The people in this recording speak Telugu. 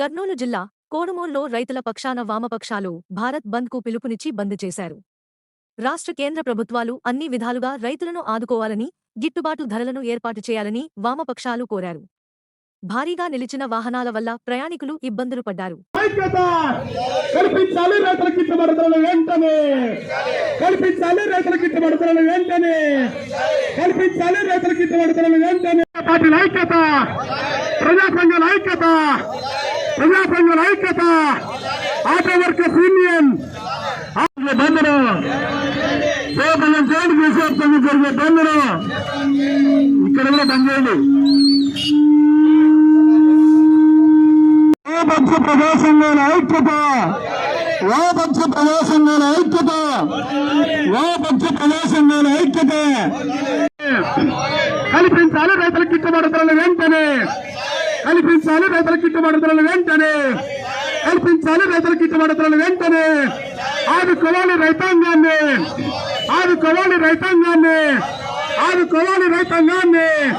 జిల్లా కోడుమూర్లో రైతుల పక్షాన వామపక్షాలు భారత్ బంద్కు పిలుపునిచ్చి బంద్ చేశారు. రాష్ట్ర కేంద్ర ప్రభుత్వాలు అన్ని విధాలుగా రైతులను ఆదుకోవాలని గిట్టుబాటు ధరలను ఏర్పాటు చేయాలని వామపక్షాలు కోరారు. భారీగా నిలిచిన వాహనాల వల్ల ప్రయాణికులు ఇబ్బందులు పడ్డారు. ఐక్యత! కల్పించాలి రైతుల గిట్టుబాటు ధరలు వెంటనే! కల్పించాలి రైతుల గిట్టుబాటు ధరలు వెంటనే! కల్పించాలి రైతుల గిట్టుబాటు ధరలు వెంటనే! పార్టీల ఐక్యత! ప్రజా సంఘాల ఐక్యత! ప్రజాసంఘం ఐక్యత ఆటో వర్కర్స్ యూనియన్ బందరు బంధులు సేపల్లం చేయండి విశ్వాసంగా జరిగే బందరు ఇక్కడ కూడా బంద్ చేయండి. వామపక్ష ప్రజాసంఘాల ఐక్యత ఏపక్ష ప్రజాసంఘాల ఐక్యత ఏపక్ష ప్రజాసంఘాల ఐక్యత. కల్పించాలి రైతులకు గిట్టుబాటు ధరలు వెంటనే. కల్పించాలి రైతుల గిట్టుబాటు ధరలు వెంటనే. కల్పించాలి రైతుల గిట్టుబాటు ధరలు వెంటనే. ఆదుకోవాలి రైతాంగాన్ని. ఆదుకోవాలి రైతాంగాన్ని. ఆదుకోవాలి రైతాంగాన్ని.